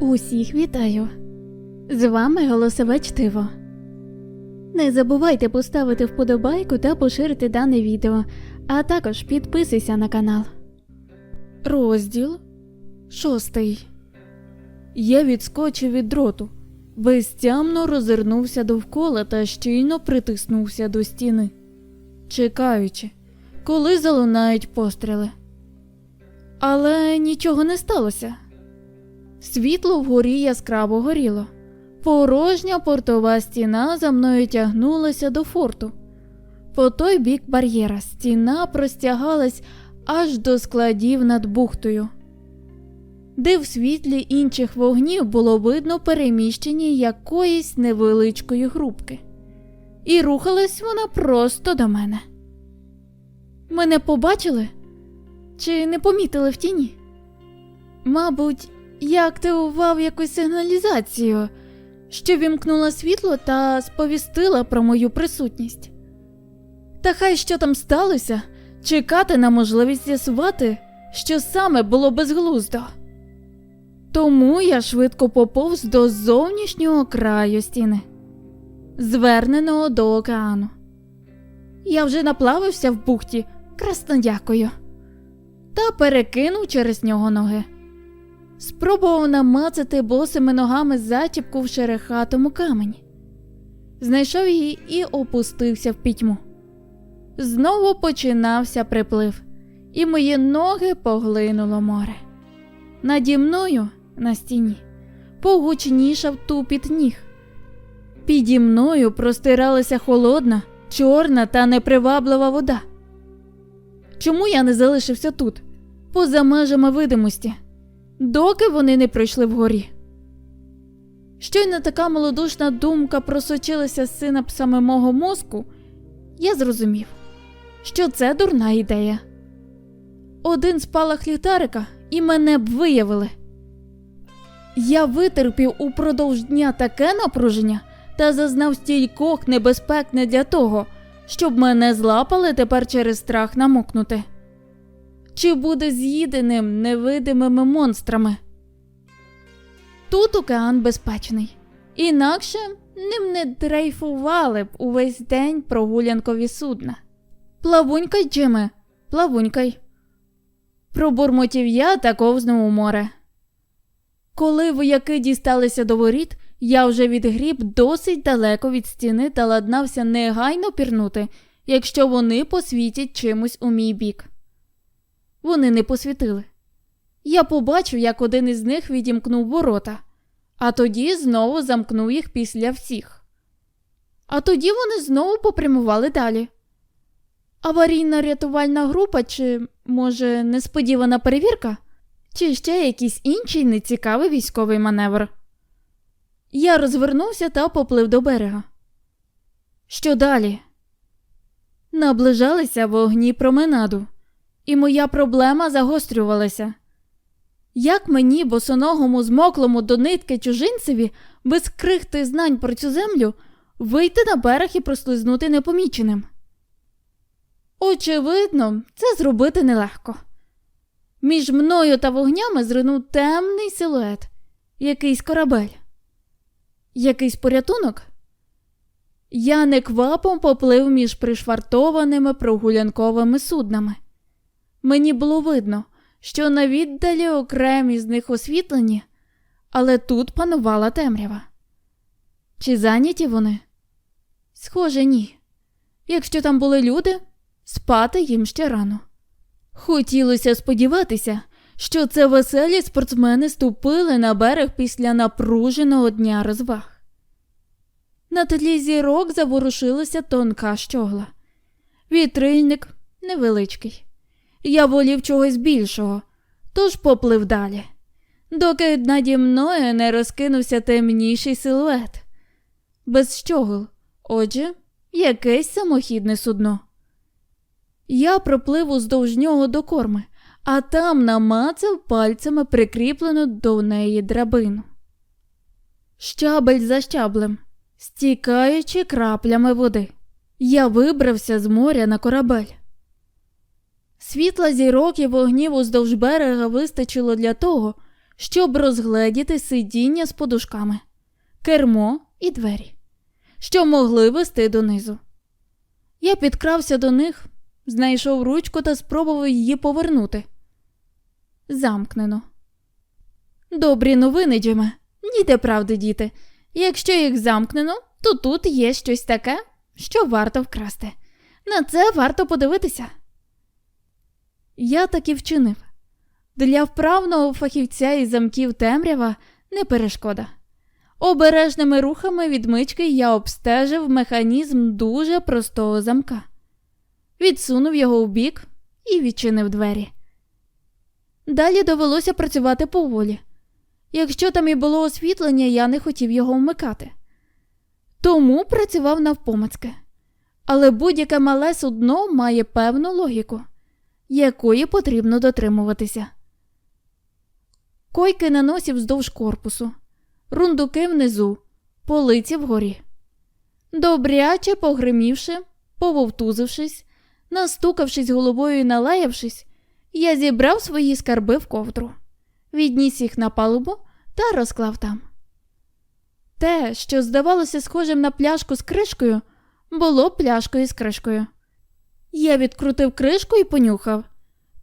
Усіх вітаю! З вами голосове чтиво. Не забувайте поставити вподобайку та поширити дане відео, а також підписуйся на канал. Розділ шостий. Я відскочив від дроту, безтямно розвернувся довкола та щільно притиснувся до стіни, чекаючи, коли залунають постріли. Але нічого не сталося. Світло вгорі яскраво горіло. Порожня портова стіна за мною тягнулася до форту. По той бік бар'єра стіна простягалась аж до складів над бухтою, де в світлі інших вогнів було видно переміщення якоїсь невеличкої групки. І рухалась вона просто до мене. Мене побачили? Чи не помітили в тіні? Мабуть, я активував якусь сигналізацію, що вімкнула світло та сповістила про мою присутність. Та хай що там сталося, чекати на можливість з'ясувати, що саме було безглуздо. Тому я швидко поповз до зовнішнього краю стіни, зверненого до океану. Я вже наплавився в бухті, красно дякую, та перекинув через нього ноги. Спробував намацати босими ногами зачіпку в шерехатому камені. Знайшов її і опустився в пітьму. Знову починався приплив, і мої ноги поглинуло море. Наді мною на стіні погучнішав тупіт ніг. Піді мною простиралася холодна, чорна та неприваблива вода. Чому я не залишився тут, поза межами видимості? Доки вони не прийшли вгорі. Щойно така малодушна думка просочилася з синапсами мого мозку, я зрозумів, що це дурна ідея. Один спалах ліхтарика і мене б виявили. Я витерпів упродовж дня таке напруження та зазнав стількох небезпек не для того, щоб мене злапали тепер через страх намокнути чи буде з'їденим невидимими монстрами. Тут океан безпечний, інакше ним не дрейфували б увесь день прогулянкові судна. Плавунькай, Джиме, плавунькай. Пробурмотів я та ковзнув у море. Коли вояки дісталися до воріт, я вже відгріб досить далеко від стіни та ладнався негайно пірнути, якщо вони посвітять чимось у мій бік. Вони не посвітили. Я побачив, як один із них відімкнув ворота, а тоді знову замкнув їх після всіх. А тоді вони знову попрямували далі. Аварійна рятувальна група, чи, може, несподівана перевірка, чи ще якийсь інший нецікавий військовий маневр. Я розвернувся та поплив до берега. Що далі? Наближалися вогні променаду і моя проблема загострювалася. Як мені, босоногому, змоклому до нитки чужинцеві, без крихти знань про цю землю, вийти на берег і прослизнути непоміченим? Очевидно, це зробити нелегко. Між мною та вогнями зринув темний силует, якийсь корабель, якийсь порятунок. Я неквапом поплив між пришвартованими прогулянковими суднами. Мені було видно, що на віддалі окремі з них освітлені, але тут панувала темрява. Чи зайняті вони? Схоже, ні. Якщо там були люди, спати їм ще рано. Хотілося сподіватися, що це веселі спортсмени ступили на берег після напруженого дня розваг. На тлі зірок заворушилася тонка щогла. Вітрильник невеличкий. Я волів чогось більшого, тож поплив далі, доки наді мною не розкинувся темніший силует. Без щогол, отже, якесь самохідне судно. Я проплив уздовж нього до корми, а там намацав пальцями прикріплену до неї драбину. Щабель за щаблем, стікаючи краплями води, я вибрався з моря на корабель. Світла зірок і вогнів уздовж берега вистачило для того, щоб розгледіти сидіння з подушками, кермо і двері, що могли вести донизу. Я підкрався до них, знайшов ручку та спробував її повернути. Замкнено. Добрі новини, Джиме. Діти правди, діти. Якщо їх замкнено, то тут є щось таке, що варто вкрасти. На це варто подивитися. Я так і вчинив. Для вправного фахівця із замків темрява не перешкода. Обережними рухами відмички я обстежив механізм дуже простого замка, відсунув його вбік і відчинив двері. Далі довелося працювати поволі. Якщо там і було освітлення, я не хотів його вмикати. Тому працював навпомацьки. Але будь-яке мале судно має певну логіку, якої потрібно дотримуватися. Койки на носі вздовж корпусу, рундуки внизу, полиці вгорі. Добряче погримівши, пововтузившись, настукавшись головою і налаявшись, я зібрав свої скарби в ковдру, відніс їх на палубу та розклав там. Те, що здавалося схожим на пляшку з кришкою, було пляшкою з кришкою. Я відкрутив кришку і понюхав.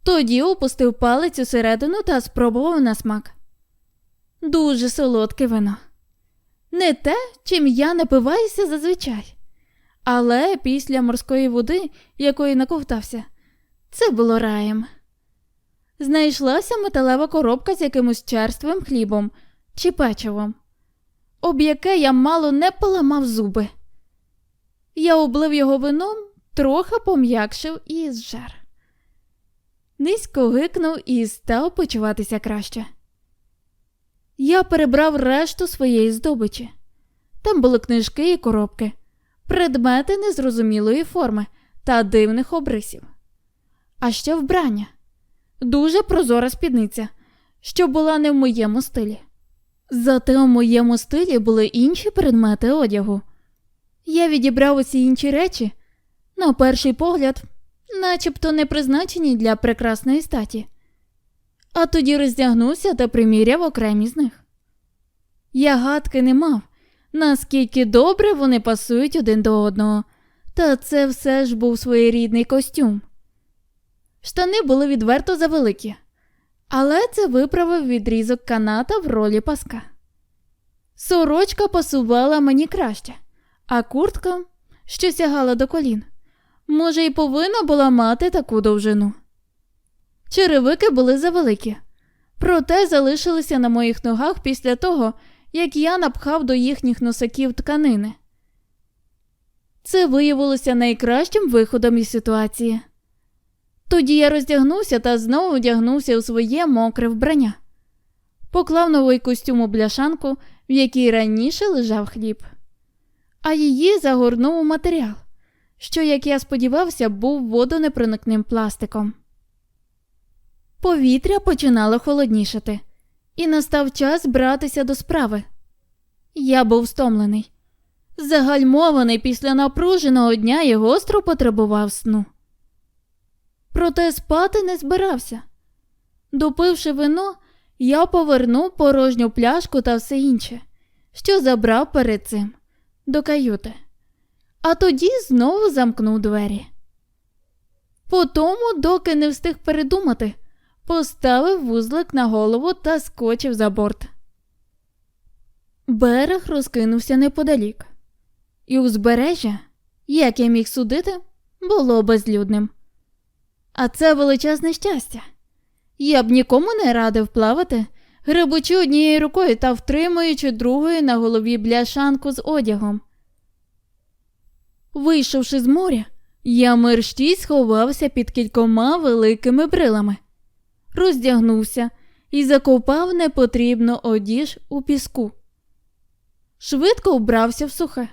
Тоді опустив палець усередину та спробував на смак. Дуже солодке вино. Не те, чим я напиваюся зазвичай. Але після морської води, якої наковтався, це було раєм. Знайшлася металева коробка з якимось черствим хлібом чи печивом, об яке я мало не поламав зуби. Я облив його вином, трохи пом'якшив і зжер. Низько гикнув і став почуватися краще. Я перебрав решту своєї здобичі. Там були книжки і коробки, предмети незрозумілої форми та дивних обрисів. А ще вбрання дуже прозора спідниця, що була не в моєму стилі. Зате у моєму стилі були інші предмети одягу. Я відібрав усі інші речі, на перший погляд, начебто не призначені для прекрасної статі, а тоді роздягнувся та приміряв окремі з них. Я гадки не мав, наскільки добре вони пасують один до одного, та це все ж був своєрідний костюм. Штани були відверто завеликі, але це виправив відрізок каната в ролі паска. Сорочка пасувала мені краще, а куртка, що сягала до колін, може, і повинна була мати таку довжину. Черевики були завеликі, проте залишилися на моїх ногах після того, як я напхав до їхніх носаків тканини. Це виявилося найкращим виходом із ситуації. Тоді я роздягнувся та знову одягнувся у своє мокре вбрання, поклав новий костюм у бляшанку, в якій раніше лежав хліб, а її загорнув у матеріал, що, як я сподівався, був водонепроникним пластиком. Повітря починало холоднішати, і настав час братися до справи. Я був стомлений, загальмований після напруженого дня і гостро потребував сну. Проте спати не збирався. Допивши вино, я повернув порожню пляшку та все інше, що забрав перед цим до каюти, а тоді знову замкнув двері. Потому, доки не встиг передумати, поставив вузлик на голову та скочив за борт. Берег розкинувся неподалік, і узбережжя, як я міг судити, було безлюдним. А це величезне щастя. Я б нікому не радив плавати, гребучи однією рукою та втримуючи другою на голові бляшанку з одягом. Вийшовши з моря, я мерщій сховався під кількома великими брилами, роздягнувся і закопав непотрібну одіж у піску. Швидко вбрався в сухе,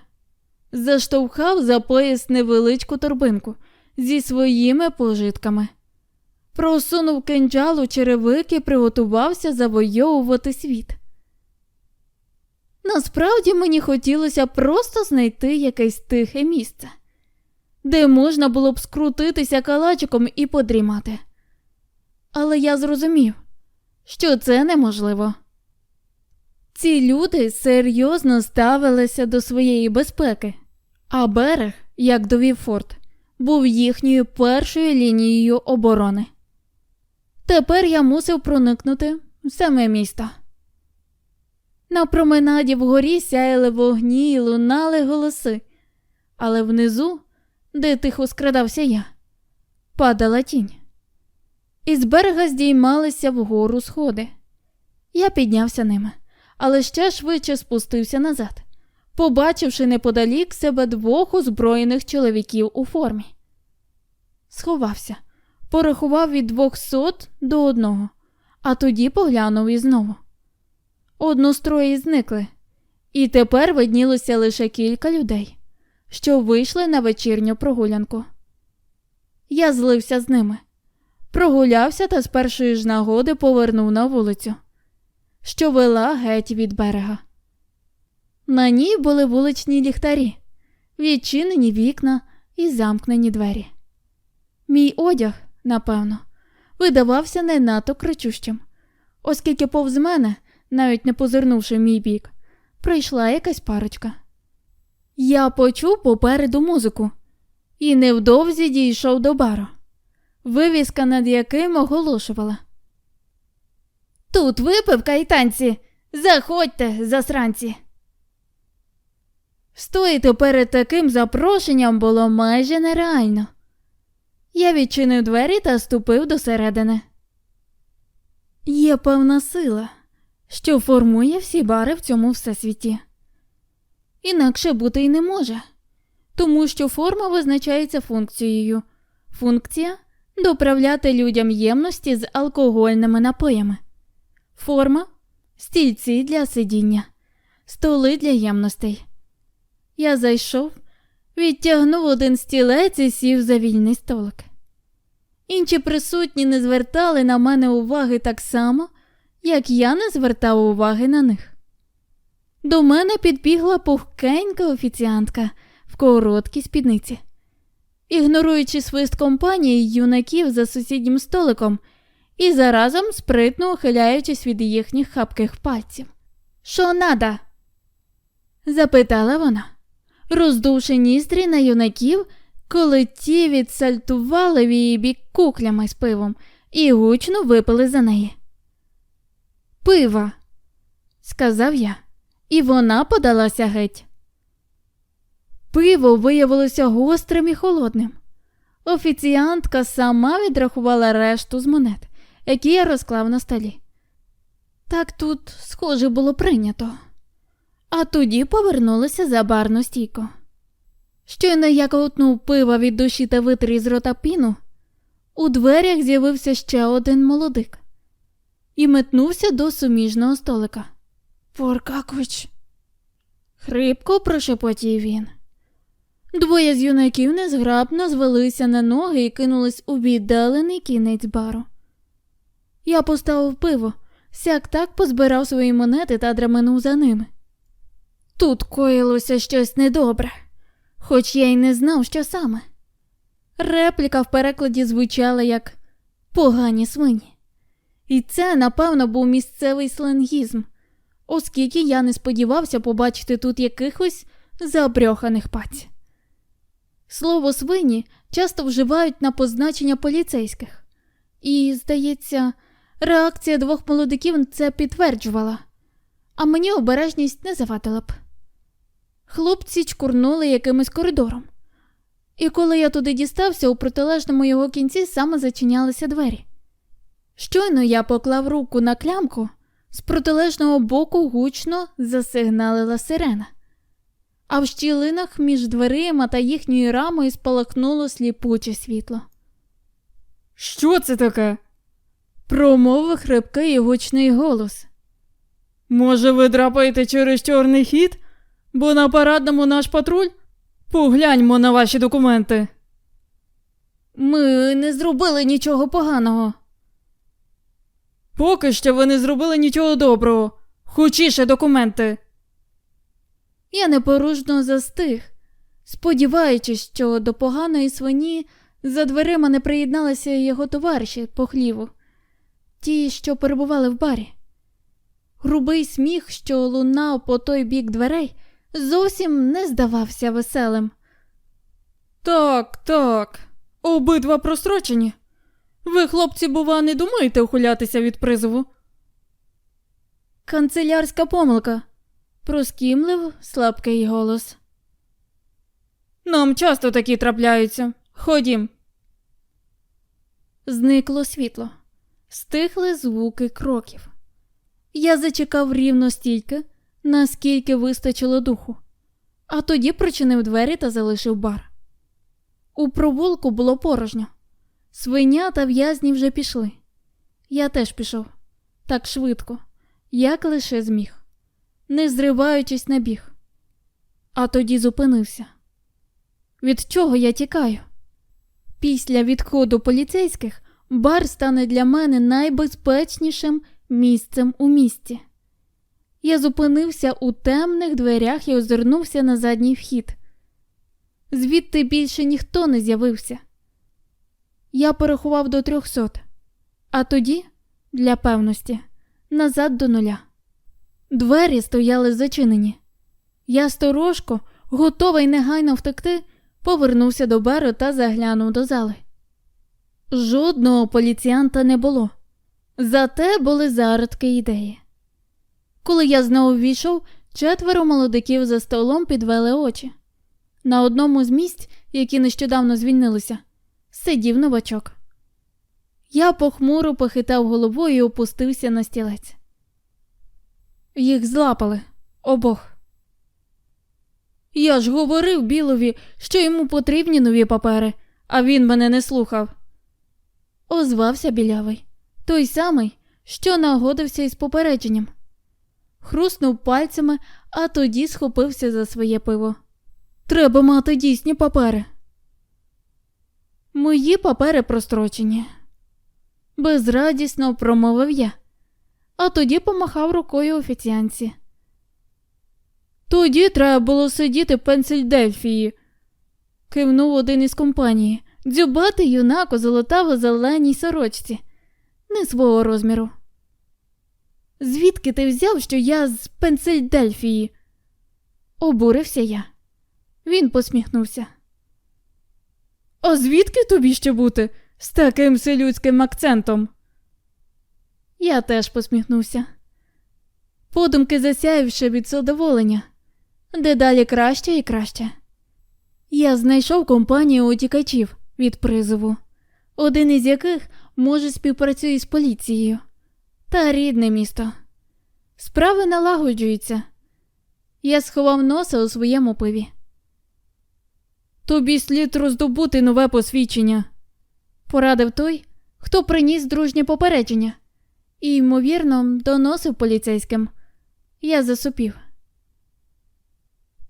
заштовхав за пояс невеличку торбинку зі своїми пожитками. Просунув кинджал черевики приготувався завойовувати світ. Насправді мені хотілося просто знайти якесь тихе місце, де можна було б скрутитися калачиком і подрімати. Але я зрозумів, що це неможливо. Ці люди серйозно ставилися до своєї безпеки, а берег, як довів Форд, був їхньою першою лінією оборони. Тепер я мусив проникнути в саме місто. На променаді вгорі сяяли вогні і лунали голоси, але внизу, де тихо скрадався я, падала тінь. Із берега здіймалися вгору сходи. Я піднявся ними, але ще швидше спустився назад, побачивши неподалік себе двох озброєних чоловіків у формі. Сховався, порахував від двохсот до одного, а тоді поглянув і знову. Однострої зникли, і тепер виднілося лише кілька людей, що вийшли на вечірню прогулянку. Я злився з ними, прогулявся та з першої ж нагоди повернув на вулицю, що вела геть від берега. На ній були вуличні ліхтарі, відчинені вікна і замкнені двері. Мій одяг, напевно, видавався не надто кричущим, оскільки повз мене, навіть не позирнувши в мій бік, прийшла якась парочка. Я почув попереду музику і невдовзі дійшов до бару, вивіска над яким оголошувала. Тут випивка і танці. Заходьте, засранці. Стояти перед таким запрошенням було майже нереально. Я відчинив двері та ступив до середини. Є певна сила, що формує всі бари в цьому всесвіті. Інакше бути й не може, тому що форма визначається функцією. Функція доправляти людям ємності з алкогольними напоями. Форма стільці для сидіння, столи для ємностей. Я зайшов, відтягнув один стілець і сів за вільний столик. Інші присутні не звертали на мене уваги так само, як я не звертав уваги на них. До мене підбігла пухкенька офіціантка в короткій спідниці. Ігноруючи свист компанії юнаків за сусіднім столиком і заразом спритно ухиляючись від їхніх хапких пальців. Що надо? запитала вона, роздувши ніздрі на юнаків, коли ті відсальтували в її бік куклями з пивом і гучно випили за неї. Пива, сказав я, і вона подалася геть. Пиво виявилося гострим і холодним. Офіціантка сама відрахувала решту з монет, які я розклав на столі. Так тут, схоже, було прийнято. А тоді повернулася за барну стійку. Щойно я ковтнув пива від душі та витер із рота піну, у дверях з'явився ще один молодик і метнувся до суміжного столика. Поркакуч. Хрипко прошепотів він. Двоє з юнаків незграбно звелися на ноги і кинулись у віддалений кінець бару. Я поставив пиво, сяк так позбирав свої монети та драменув за ними. Тут коїлося щось недобре, хоч я й не знав, що саме. Репліка в перекладі звучала як погані свині. І це, напевно, був місцевий сленгізм, оскільки я не сподівався побачити тут якихось забрьоханих паць. Слово свині часто вживають на позначення поліцейських, і, здається, реакція двох молодиків це підтверджувала, а мені обережність не завадила б. Хлопці чкурнули якимось коридором, і коли я туди дістався, у протилежному його кінці саме зачинялися двері. Щойно я поклав руку на клямку, з протилежного боку гучно засигналила сирена, а в щілинах між дверима та їхньою рамою спалахнуло сліпуче світло. Що це таке? Промовив хрипкий і гучний голос. Може, ви драпаєте через чорний хід? Бо на парадному наш патруль? Погляньмо на ваші документи. Ми не зробили нічого поганого. Поки що ви не зробили нічого доброго. Хочіше документи. Я непорушно застиг, сподіваючись, що до поганої свині за дверима не приєдналися його товариші по хліву. ті, що перебували в барі. Грубий сміх, що лунав по той бік дверей, зовсім не здавався веселим. Так, так. Обидва прострочені. Ви, хлопці, бува, не думаєте ухилятися від призову? Канцелярська помилка. Проскімлив слабкий голос. Нам часто такі трапляються. Ходім. Зникло світло, стихли звуки кроків. Я зачекав рівно стільки, наскільки вистачило духу, а тоді причинив двері та залишив бар. У провулку було порожньо. Свиня та в'язні вже пішли. Я теж пішов так швидко, як лише зміг, не зриваючись на біг. А тоді зупинився. Від чого я тікаю? Після відходу поліцейських бар стане для мене найбезпечнішим місцем у місті. Я зупинився у темних дверях і озирнувся на задній вхід. Звідти більше ніхто не з'явився. Я порахував до трьохсот, а тоді, для певності, назад до нуля. Двері стояли зачинені. Я сторожко, готовий негайно втекти, повернувся до бару та заглянув до зали. Жодного поліціянта не було, зате були зародки ідеї. Коли я знову ввійшов, четверо молодиків за столом підвели очі. На одному з місць, які нещодавно звільнилися, сидів новачок. Я похмуро похитав головою і опустився на стілець. Їх злапали обох. Я ж говорив Білові, що йому потрібні нові папери, а він мене не слухав. Озвався білявий, той самий, що нагодився із попередженням. Хруснув пальцями, а тоді схопився за своє пиво. Треба мати дійсні папери. Мої папери прострочені. Безрадісно промовив я, а тоді помахав рукою офіціанці. Тоді треба було сидіти в Пенсільдельфії, кивнув один із компанії. Дзюбатий юнак у золотаво-зеленій сорочці, не свого розміру. Звідки ти взяв, що я з Пенсильдельфії? Обурився я. Він посміхнувся. А звідки тобі ще бути з таким селюдським акцентом? Я теж посміхнувся. Подумки засяявши від задоволення, дедалі краще і краще. Я знайшов компанію утікачів від призову, один із яких може співпрацює з поліцією та рідне місто. Справи налагоджуються. Я сховав носа у своєму пиві. Тобі слід роздобути нове посвідчення. Порадив той, хто приніс дружнє попередження, і, ймовірно, доносив поліцейським. Я засупів.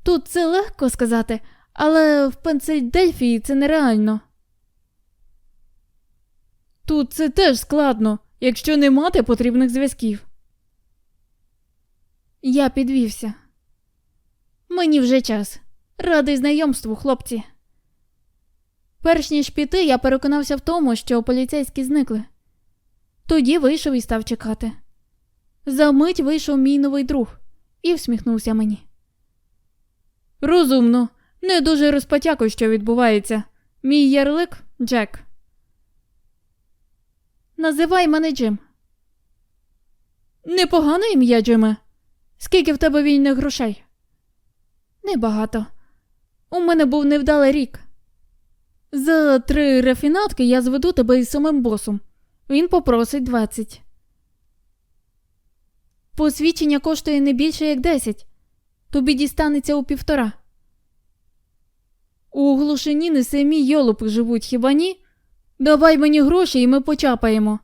Тут це легко сказати, але в Пенсильдельфії це нереально. Тут це теж складно, якщо не мати потрібних зв'язків. Я підвівся. Мені вже час. Радий знайомству, хлопці. Перш ніж піти, я переконався в тому, що поліцейські зникли. Тоді вийшов і став чекати. За мить вийшов мій новий друг і всміхнувся мені. Розумно, не дуже розпотякуй, що відбувається. Мій ярлик Джек. Називай мене Джим. Непогане ім'я, Джиме. Скільки в тебе вільних грошей? Небагато. У мене був невдалий рік. За три рафінатки я зведу тебе із самим босом. Він попросить двадцять. Посвідчення коштує не більше як десять. Тобі дістанеться у півтора. У глушині не самі йолопи живуть, хіба ні? Давай мені гроші і ми почапаємо.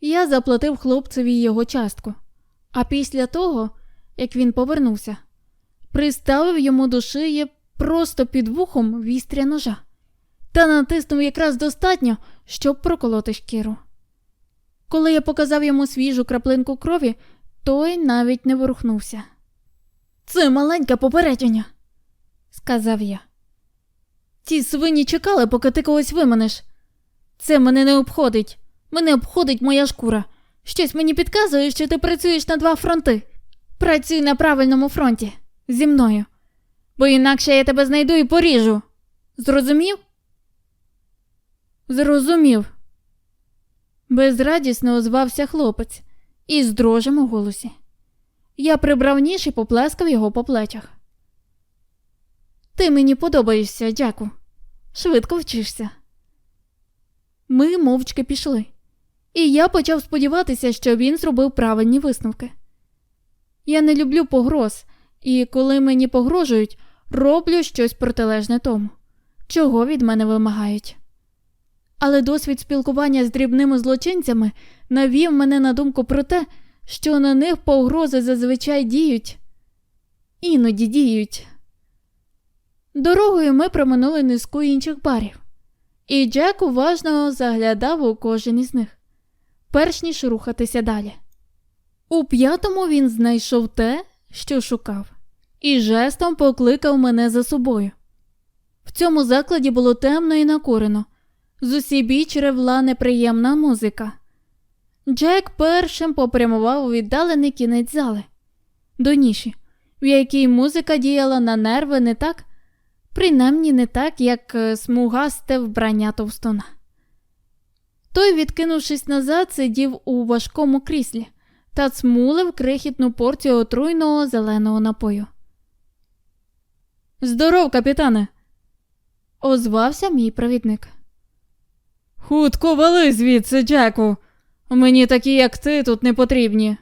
Я заплатив хлопцеві його частку, а після того, як він повернувся, приставив йому до шиї просто під вухом вістря ножа та натиснув якраз достатньо, щоб проколоти шкіру. Коли я показав йому свіжу краплинку крові, той навіть не ворухнувся. Це маленьке попередження, сказав я. Ті свині чекали, поки ти когось виманеш. Це мене не обходить. Мене обходить моя шкура. Щось мені підказує, що ти працюєш на два фронти. Працюй на правильному фронті зі мною. Бо інакше я тебе знайду і поріжу. Зрозумів? Зрозумів. Безрадісно озвався хлопець із дрожем у голосі. Я прибрав ніж і поплескав його по плечах. Ти мені подобаєшся, дяку. Швидко вчишся. Ми мовчки пішли, і я почав сподіватися, що він зробив правильні висновки. Я не люблю погроз, і коли мені погрожують, роблю щось протилежне тому, чого від мене вимагають. Але досвід спілкування з дрібними злочинцями навів мене на думку про те, що на них погрози зазвичай діють, іноді діють. Дорогою ми проминули низку інших барів, і Джек уважно заглядав у кожен із них, перш ніж рухатися далі. У п'ятому він знайшов те, що шукав, і жестом покликав мене за собою. В цьому закладі було темно і накурено, з усібіч ревла неприємна музика. Джек першим попрямував у віддалений кінець зали, до ніші, в якій музика діяла на нерви не так, принаймні не так, як е, смугасте вбрання товстуна. Той, відкинувшись назад, сидів у важкому кріслі та цмулив крихітну порцію отруйного зеленого напою. Здоров, капітане. Озвався мій провідник. Хутко вали звідси, Джеку. Мені такі, як ти, тут не потрібні.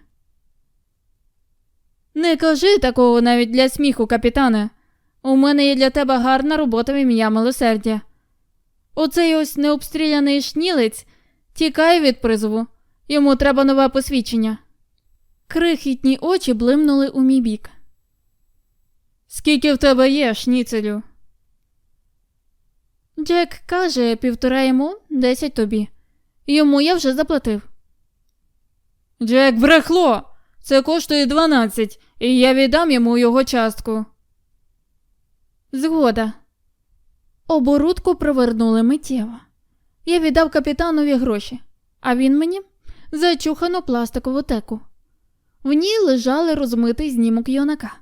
Не кажи такого навіть для сміху, капітане. У мене є для тебе гарна робота в ім'я милосердя. Оцей ось необстріляний шнілець тікає від призову. Йому треба нове посвідчення. Крихітні очі блимнули у мій бік. Скільки в тебе є, шніцелю? Джек каже, півтора йому, десять тобі. Йому я вже заплатив. Джек, брехло! Це коштує 12, і я віддам йому його частку. Згода. Оборудку провернули миттєво. Я віддав капітанові гроші, а він мені зачухану пластикову теку. В ній лежали розмитий знімок юнака,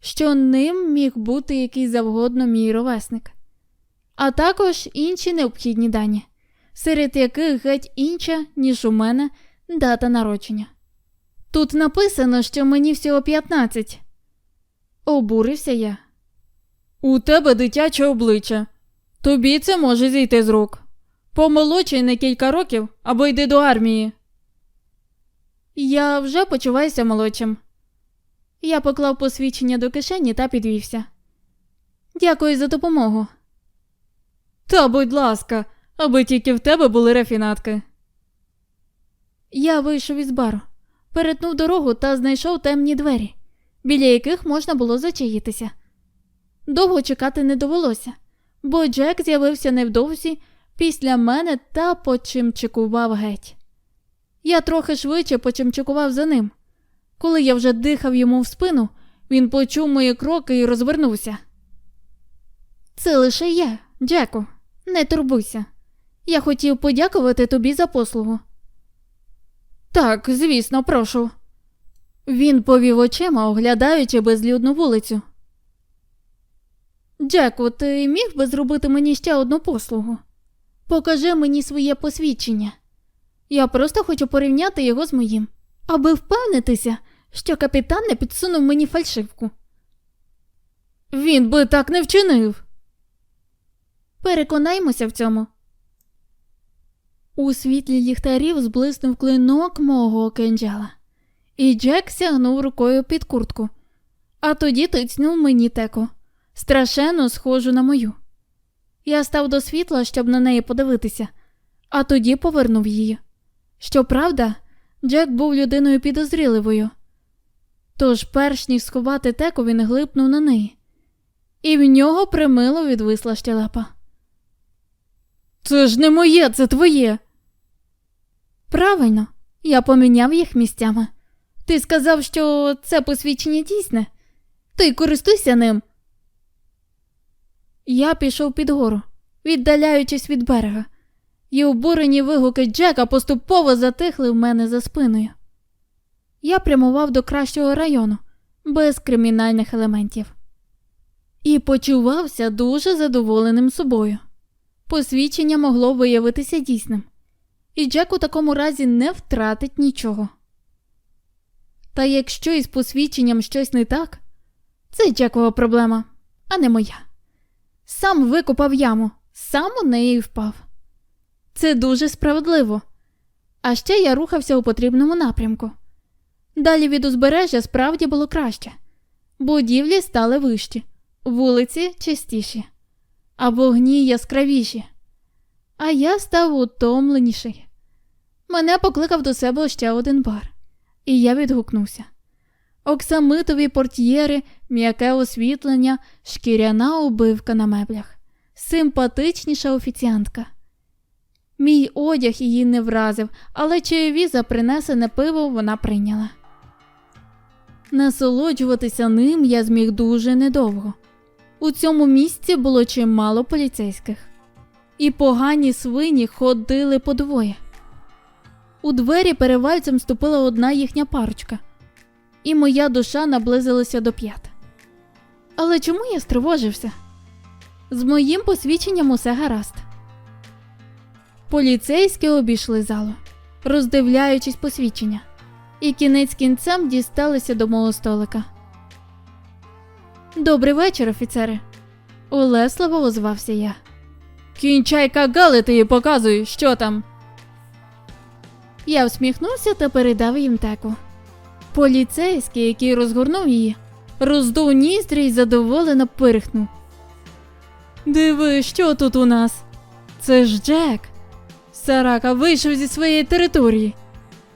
що ним міг бути який завгодно мій ровесник, а також інші необхідні дані, серед яких геть інша, ніж у мене, дата народження. Тут написано, що мені всього 15. Обурився я. У тебе дитяче обличчя. Тобі це може зійти з рук. Помолодшай на кілька років або йди до армії. Я вже почуваюся молодшим. Я поклав посвідчення до кишені та підвівся. Дякую за допомогу. Та, будь ласка, аби тільки в тебе були рафінатки. Я вийшов із бару, перетнув дорогу та знайшов темні двері, біля яких можна було зачаїтися. Довго чекати не довелося, бо Джек з'явився невдовзі після мене та почимчикував геть. Я трохи швидше почимчикував за ним. Коли я вже дихав йому в спину, він почув мої кроки і розвернувся. Це лише я, Джеку, не турбуйся. Я хотів подякувати тобі за послугу. Так, звісно, прошу. Він повів очима, оглядаючи безлюдну вулицю. Джеку, ти міг би зробити мені ще одну послугу? Покажи мені своє посвідчення. Я просто хочу порівняти його з моїм, аби впевнитися, що капітан не підсунув мені фальшивку. Він би так не вчинив. Переконаймося в цьому. У світлі ліхтарів зблиснув клинок мого кинджала, і Джек сягнув рукою під куртку, а тоді тицнув мені теку, страшенно схожу на мою. Я став до світла, щоб на неї подивитися, а тоді повернув її. Щоправда, Джек був людиною підозріливою. Тож, перш ніж сховати теку, він глипнув на неї, і в нього примило відвисла щелепа. Це ж не моє, це твоє. Правильно, я поміняв їх місцями. Ти сказав, що це посвідчення дійсне. Ти користуйся ним. Я пішов під гору, віддаляючись від берега, і обурені вигуки Джека поступово затихли в мене за спиною. Я прямував до кращого району, без кримінальних елементів. І почувався дуже задоволеним собою. Посвідчення могло виявитися дійсним, і Джек у такому разі не втратить нічого. Та якщо із посвідченням щось не так, це Джекова проблема, а не моя. Сам викопав яму, сам у неї впав. Це дуже справедливо. А ще я рухався у потрібному напрямку. Далі від узбережжя справді було краще. Будівлі стали вищі, вулиці чистіші, а вогні яскравіші. А я став утомленіший. Мене покликав до себе ще один бар, і я відгукнувся. Оксамитові портьєри, м'яке освітлення, шкіряна обивка на меблях, симпатичніша офіціантка. Мій одяг її не вразив, але чайові за принесене пиво вона прийняла. Насолоджуватися ним я зміг дуже недовго. У цьому місці було чимало поліцейських, і погані свині ходили подвоє. У двері перевальцем ступила одна їхня парочка, і моя душа наблизилася до п'ят. Але чому я стривожився? З моїм посвідченням усе гаразд. Поліцейські обійшли залу, роздивляючись посвідчення, і кінець кінцем дісталися до мого столика. Добрий вечір, офіцери. Улесливо озвався я. Кінчай кагалити і показуй, що там. Я всміхнувся та передав їм теку. Поліцейський, який розгорнув її, роздув ніздрі й задоволено пирхнув. Диви, що тут у нас? Це ж Джек. Сарака вийшов зі своєї території.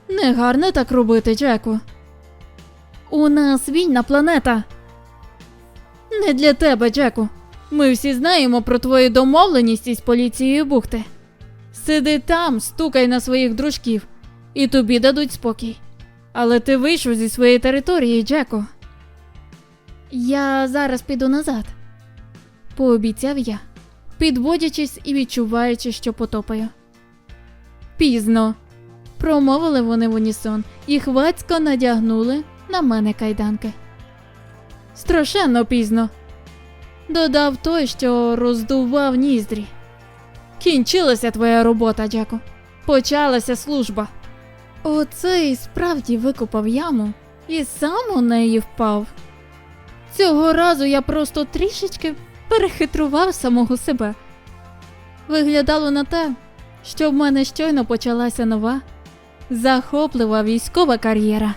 Негарно так робити, Джеку. У нас вільна планета. Не для тебе, Джеку. Ми всі знаємо про твою домовленість із поліцією бухти. Сиди там, стукай на своїх дружків, і тобі дадуть спокій. Але ти вийшов зі своєї території, Джеку. Я зараз піду назад, пообіцяв я, підводячись і відчуваючи, що потопаю. Пізно. Промовили вони в унісон і хвацько надягнули на мене кайданки. Страшенно пізно. Додав той, що роздував ніздрі. Кінчилася твоя робота, Джеку. Почалася служба. Оцей справді викопав яму і сам у неї впав. Цього разу я просто трішечки перехитрував самого себе. Виглядало на те, що в мене щойно почалася нова, захоплива військова кар'єра.